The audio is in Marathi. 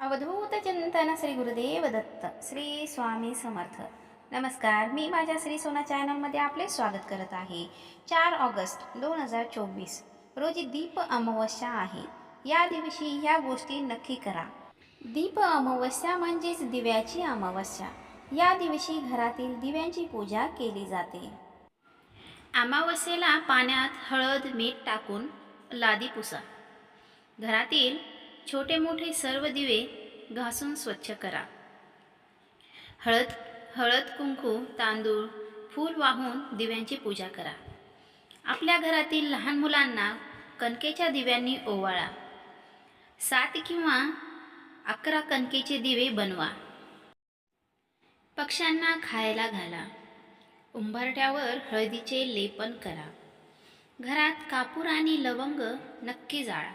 अवधूत चिंतन श्री गुरुदेव दत्त श्री स्वामी समर्थ. नमस्कार मी माझ्या श्री सोना चॅनलमध्ये आपले स्वागत करत आहे. चार ऑगस्ट दोन हजार चोवीस रोजी दीप अमावस्या आहे. या दिवशी ह्या गोष्टी नक्की करा. दीप अमावस्या म्हणजेच दिव्याची अमावस्या. या दिवशी घरातील दिव्यांची पूजा केली जाते. अमावस्येला पाण्यात हळद मीठ टाकून लादी पुसा. घरातील छोटे मोठे सर्व दिवे घासून स्वच्छ करा. हळद हळद कुंकू तांदूळ फूल वाहून दिव्यांची पूजा करा. आपल्या घरातील लहान मुलांना कणकेच्या दिव्यांनी ओवाळा. सात किंवा अकरा कणकेचे दिवे बनवा. पक्ष्यांना खायला घाला. उंबरठ्यावर हळदीचे लेपन करा. घरात कापूर आणि लवंग नक्की जाळा.